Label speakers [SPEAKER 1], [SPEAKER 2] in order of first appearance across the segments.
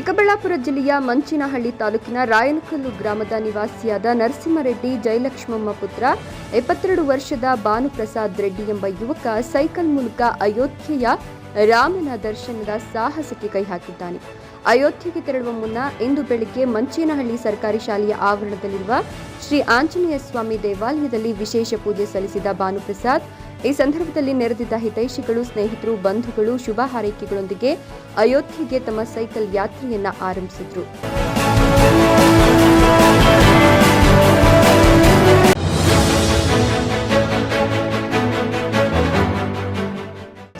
[SPEAKER 1] ಚಿಕ್ಕಬಳ್ಳಾಪುರ ಜಿಲ್ಲೆಯ ಮಂಚಿನಹಳ್ಳಿ ತಾಲೂಕಿನ ರಾಯನಕಲ್ಲು ಗ್ರಾಮದ ನಿವಾಸಿಯಾದ ನರಸಿಂಹರೆಡ್ಡಿ ಜಯಲಕ್ಷ್ಮಮ್ಮ ಪುತ್ರ, ಎಪ್ಪತ್ತೆರಡು ವರ್ಷದ ಭಾನುಪ್ರಸಾದ್ ರೆಡ್ಡಿ ಎಂಬ ಯುವಕ ಸೈಕಲ್ ಮೂಲಕ ಅಯೋಧ್ಯೆಯ ರಾಮನ ದರ್ಶನದ ಸಾಹಸಕ್ಕೆ ಕೈ ಹಾಕಿದ್ದಾನೆ. ಅಯೋಧ್ಯೆಗೆ ತೆರಳುವ ಮುನ್ನ ಇಂದು ಬೆಳಿಗ್ಗೆ ಮಂಚೇನಹಳ್ಳಿ ಸರ್ಕಾರಿ ಶಾಲೆಯ ಆವರಣದಲ್ಲಿರುವ ಶ್ರೀ ಆಂಜನೇಯ ಸ್ವಾಮಿ ದೇವಾಲಯದಲ್ಲಿ ವಿಶೇಷ ಪೂಜೆ ಸಲ್ಲಿಸಿದ ಭಾನುಪ್ರಸಾದ್ ಈ ಸಂದರ್ಭದಲ್ಲಿ ನೆರೆದಿದ್ದ ಹಿತೈಷಿಗಳು, ಸ್ನೇಹಿತರು, ಬಂಧುಗಳು ಶುಭ ಹಾರೈಕೆಗಳೊಂದಿಗೆ ಅಯೋಧ್ಯೆಗೆ ತಮ್ಮ ಸೈಕಲ್ ಯಾತ್ರೆಯನ್ನ ಆರಂಭಿಸಿದ್ರು.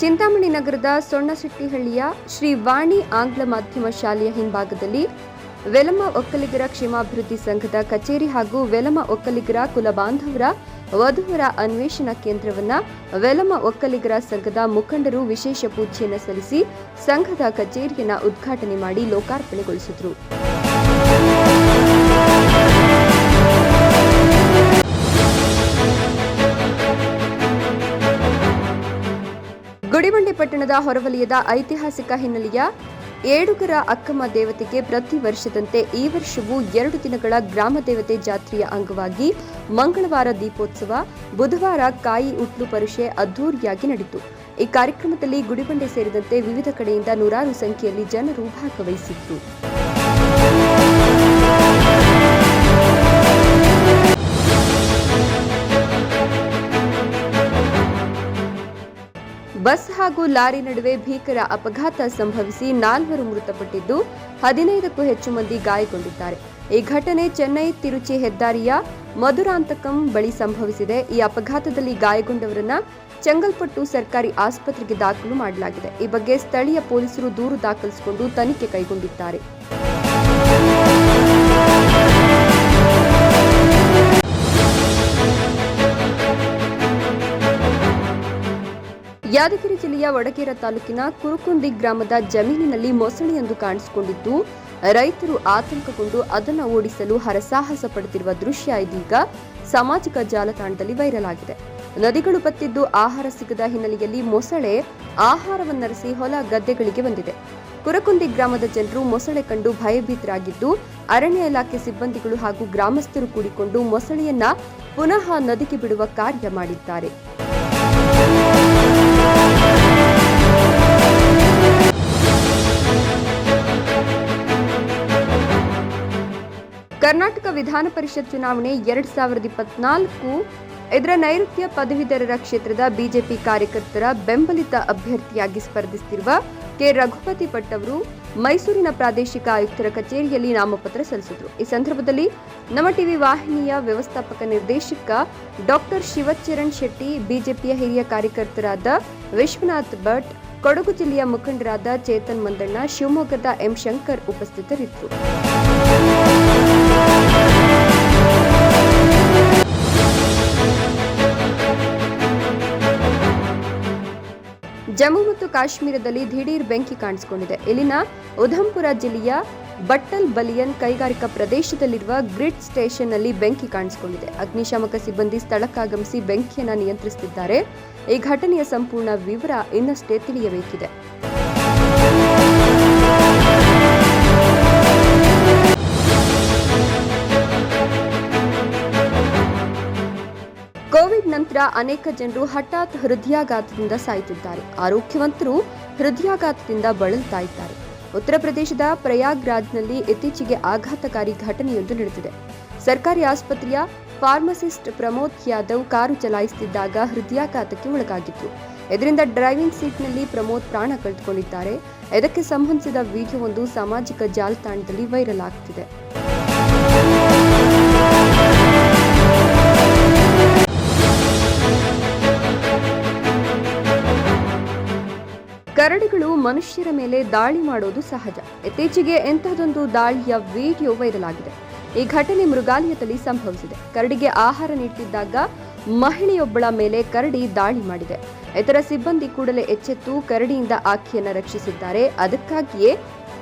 [SPEAKER 1] ಚಿಂತಾಮಣಿ ನಗರದ ಸೊಣ್ಣಶೆಟ್ಟಿಹಳ್ಳಿಯ ಶ್ರೀ ವಾಣಿ ಆಂಗ್ಲ ಮಾಧ್ಯಮ ಶಾಲೆಯ ಹಿಂಭಾಗದಲ್ಲಿ ವೆಲಮ ಒಕ್ಕಲಿಗರ ಕ್ಷೇಮಾಭಿವೃದ್ಧಿ ಸಂಘದ ಕಚೇರಿ ಹಾಗೂ ವೆಲಮ ಒಕ್ಕಲಿಗರ ಕುಲಬಾಂಧವರ ವಧುವರ ಅನ್ವೇಷಣಾ ಕೇಂದ್ರವನ್ನ ವೆಲಮ ಒಕ್ಕಲಿಗರ ಸಂಘದ ಮುಖಂಡರು ವಿಶೇಷ ಪೂಜೆಯನ್ನು ಸಲ್ಲಿಸಿ ಸಂಘದ ಕಚೇರಿಯನ್ನ ಉದ್ಘಾಟನೆ ಮಾಡಿ ಲೋಕಾರ್ಪಣೆಗೊಳಿಸಿದರು. ಗುಡಿಬಂಡೆ ಪಟ್ಟಣದ ಹೊರವಲಯದ ಐತಿಹಾಸಿಕ ಹಿನ್ನೆಲೆಯ ಏಡುಗರ ಅಕ್ಕಮ್ಮ ದೇವತೆಗೆ ಪ್ರತಿ ವರ್ಷದಂತೆ ಈ ವರ್ಷವೂ ಎರಡು ದಿನಗಳ ಗ್ರಾಮ ದೇವತೆ ಜಾತ್ರೆಯ ಅಂಗವಾಗಿ ಮಂಗಳವಾರ ದೀಪೋತ್ಸವ, ಬುಧವಾರ ಕಾಯಿ ಉಟ್ಲು ಪರಿಷೆ ಅದ್ದೂರಿಯಾಗಿ ನಡೆಯಿತು ಈ ಕಾರ್ಯಕ್ರಮದಲ್ಲಿ ಗುಡಿಬಂಡೆ ಸೇರಿದಂತೆ ವಿವಿಧ ಕಡೆಯಿಂದ ನೂರಾರು ಸಂಖ್ಯೆಯಲ್ಲಿ ಜನರು ಭಾಗವಹಿಸಿದ್ರು. ಹಾಗೂ ಲಾರಿ ನಡುವೆ ಭೀಕರ ಅಪಘಾತ ಸಂಭವಿಸಿ ನಾಲ್ವರು ಮೃತಪಟ್ಟಿದ್ದು ಹದಿನೈದಕ್ಕೂ ಹೆಚ್ಚು ಮಂದಿ ಗಾಯಗೊಂಡಿದ್ದಾರೆ. ಈ ಘಟನೆ ಚೆನ್ನೈ ತಿರುಚಿ ಹೆದ್ದಾರಿಯ ಮಧುರಾಂತಕಂ ಬಳಿ ಸಂಭವಿಸಿದೆ. ಈ ಅಪಘಾತದಲ್ಲಿ ಗಾಯಗೊಂಡವರನ್ನ ಚೆಂಗಲ್ಪಟ್ಟು ಸರ್ಕಾರಿ ಆಸ್ಪತ್ರೆಗೆ ದಾಖಲು ಮಾಡಲಾಗಿದೆ. ಈ ಬಗ್ಗೆ ಸ್ಥಳೀಯ ಪೊಲೀಸರು ದೂರು ದಾಖಲಿಸಿಕೊಂಡು ತನಿಖೆ ಕೈಗೊಂಡಿದ್ದಾರೆ. ಯಾದಗಿರಿ ವಡಗೇರ ತಾಲೂಕಿನ ಕುರುಕುಂದಿ ಗ್ರಾಮದ ಜಮೀನಿನಲ್ಲಿ ಮೊಸಳೆಯೊಂದು ಕಾಣಿಸಿಕೊಂಡಿದ್ದು, ರೈತರು ಆತಂಕಗೊಂಡು ಅದನ್ನು ಓಡಿಸಲು ಹರಸಾಹಸ ಪಡುತ್ತಿರುವ ದೃಶ್ಯ ಇದೀಗ ಸಾಮಾಜಿಕ ಜಾಲತಾಣದಲ್ಲಿ ವೈರಲ್ ಆಗಿದೆ. ನದಿಗಳು ಬತ್ತಿದ್ದು ಆಹಾರ ಸಿಗದ ಹಿನ್ನೆಲೆಯಲ್ಲಿ ಮೊಸಳೆ ಆಹಾರವನ್ನರಸಿ ಹೊಲ ಗದ್ದೆಗಳಿಗೆ ಬಂದಿದೆ. ಕುರಕುಂದಿ ಗ್ರಾಮದ ಜನರು ಮೊಸಳೆ ಕಂಡು ಭಯಭೀತರಾಗಿದ್ದು, ಅರಣ್ಯ ಇಲಾಖೆ ಸಿಬ್ಬಂದಿಗಳು ಹಾಗೂ ಗ್ರಾಮಸ್ಥರು ಕೂಡಿಕೊಂಡು ಮೊಸಳೆಯನ್ನ ಪುನಃ ನದಿಗೆ ಬಿಡುವ ಕಾರ್ಯ ಮಾಡಿದ್ದಾರೆ. ಕರ್ನಾಟಕ ವಿಧಾನ ಪರಿಷತ್ ಚುನಾವಣೆ ಎರಡ್ ಸಾವಿರದ ಇಪ್ಪತ್ನಾಲ್ಕು ಇದರ ನೈಋತ್ಯ ಪದವೀಧರರ ಕ್ಷೇತ್ರದ ಬಿಜೆಪಿ ಕಾರ್ಯಕರ್ತರ ಬೆಂಬಲಿತ ಅಭ್ಯರ್ಥಿಯಾಗಿ ಸ್ಪರ್ಧಿಸುತ್ತಿರುವ ಕೆ. ರಘುಪತಿ ಭಟ್ ಅವರು ಮೈಸೂರಿನ ಪ್ರಾದೇಶಿಕ ಆಯುಕ್ತರ ಕಚೇರಿಯಲ್ಲಿ ನಾಮಪತ್ರ ಸಲ್ಲಿಸಿದರು. ಈ ಸಂದರ್ಭದಲ್ಲಿ ನಮ್ಮ ಟಿವಿ ವಾಹಿನಿಯ ವ್ಯವಸ್ಥಾಪಕ ನಿರ್ದೇಶಕ ಡಾಕ್ಟರ್ ಶಿವಚರಣ್ ಶೆಟ್ಟಿ, ಬಿಜೆಪಿಯ ಹಿರಿಯ ಕಾರ್ಯಕರ್ತರಾದ ವಿಶ್ವನಾಥ್ ಭಟ್, ಕೊಡಗು ಜಿಲ್ಲೆಯ ಮುಖಂಡರಾದ ಚೇತನ್ ಮಂದಣ್ಣ, ಶಿವಮೊಗ್ಗದ ಎಂ. ಶಂಕರ್ ಉಪಸ್ಥಿತರಿದ್ದರು. ಜಮ್ಮು ಮತ್ತು ಕಾಶ್ಮೀರದಲ್ಲಿ ದಿಢೀರ್ ಬೆಂಕಿ ಕಾಣಿಸಿಕೊಂಡಿದೆ. ಇಲ್ಲಿನ ಉಧಂಪುರ ಜಿಲ್ಲೆಯ ಬಟ್ಟಲ್ ಬಲಿಯನ್ ಕೈಗಾರಿಕಾ ಪ್ರದೇಶದಲ್ಲಿರುವ ಗ್ರಿಡ್ ಸ್ಟೇಷನ್ನಲ್ಲಿ ಬೆಂಕಿ ಕಾಣಿಸಿಕೊಂಡಿದೆ. ಅಗ್ನಿಶಾಮಕ ಸಿಬ್ಬಂದಿ ಸ್ಥಳಕ್ಕಾಗಮಿಸಿ ಬೆಂಕಿಯನ್ನು ನಿಯಂತ್ರಿಸುತ್ತಿದ್ದಾರೆ. ಈ ಘಟನೆಯ ಸಂಪೂರ್ಣ ವಿವರ ಇನ್ನಷ್ಟೇ ತಿಳಿಯಬೇಕಿದೆ. ಅನೇಕ ಜನರು ಹಠಾತ್ ಹೃದಯಾಘಾತದಿಂದ ಸಾಯುತ್ತಿದ್ದಾರೆ ಆರೋಗ್ಯವಂತರು ಹೃದಯಾಘಾತದಿಂದ ಬಳಲ್ತಾ ಇದ್ದಾರೆ. ಉತ್ತರ ಪ್ರದೇಶದ ಪ್ರಯಾಗ್ರಾಜ್ನಲ್ಲಿ ಇತ್ತೀಚೆಗೆ ಆಘಾತಕಾರಿ ಘಟನೆಯೊಂದು ನಡೆದಿದೆ. ಸರ್ಕಾರಿ ಆಸ್ಪತ್ರೆಯ ಫಾರ್ಮಸಿಸ್ಟ್ ಪ್ರಮೋದ್ ಯಾದವ್ ಕಾರು ಚಲಾಯಿಸುತ್ತಿದ್ದಾಗ ಹೃದಯಾಘಾತಕ್ಕೆ ಒಳಗಾಗಿತ್ತು ಇದರಿಂದ ಡ್ರೈವಿಂಗ್ ಸೀಟ್ನಲ್ಲಿ ಪ್ರಮೋದ್ ಪ್ರಾಣ ಕಳೆದುಕೊಂಡಿದ್ದಾರೆ. ಇದಕ್ಕೆ ಸಂಬಂಧಿಸಿದ ವಿಡಿಯೋವೊಂದು ಸಾಮಾಜಿಕ ಜಾಲತಾಣದಲ್ಲಿ ವೈರಲ್ ಆಗ್ತಿದೆ. ಕರಡಿಗಳು ಮನುಷ್ಯರ ಮೇಲೆ ದಾಳಿ ಮಾಡೋದು ಸಹಜ. ಇತ್ತೀಚೆಗೆ ಎಂತಹದೊಂದು ದಾಳಿಯ ವಿಡಿಯೋ ವೈರಲ್ ಆಗಿದೆ ಈ ಘಟನೆ ಮೃಗಾಲಯದಲ್ಲಿ ಸಂಭವಿಸಿದೆ. ಕರಡಿಗೆ ಆಹಾರ ನೀಡುತ್ತಿದ್ದಾಗ ಮಹಿಳೆಯೊಬ್ಬಳ ಮೇಲೆ ಕರಡಿ ದಾಳಿ ಮಾಡಿದೆ. ಇತರ ಸಿಬ್ಬಂದಿ ಕೂಡಲೇ ಎಚ್ಚೆತ್ತು ಕರಡಿಯಿಂದ ಆಕೆಯನ್ನು ರಕ್ಷಿಸಿದ್ದಾರೆ. ಅದಕ್ಕಾಗಿಯೇ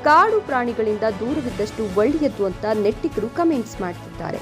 [SPEAKER 1] ಕಾಡು ಪ್ರಾಣಿಗಳಿಂದ ದೂರವಿದ್ದಷ್ಟು ಒಳ್ಳೆಯದು ಅಂತ ನೆಟ್ಟಿಗರು ಕಮೆಂಟ್ಸ್ ಮಾಡ್ತಿದ್ದಾರೆ.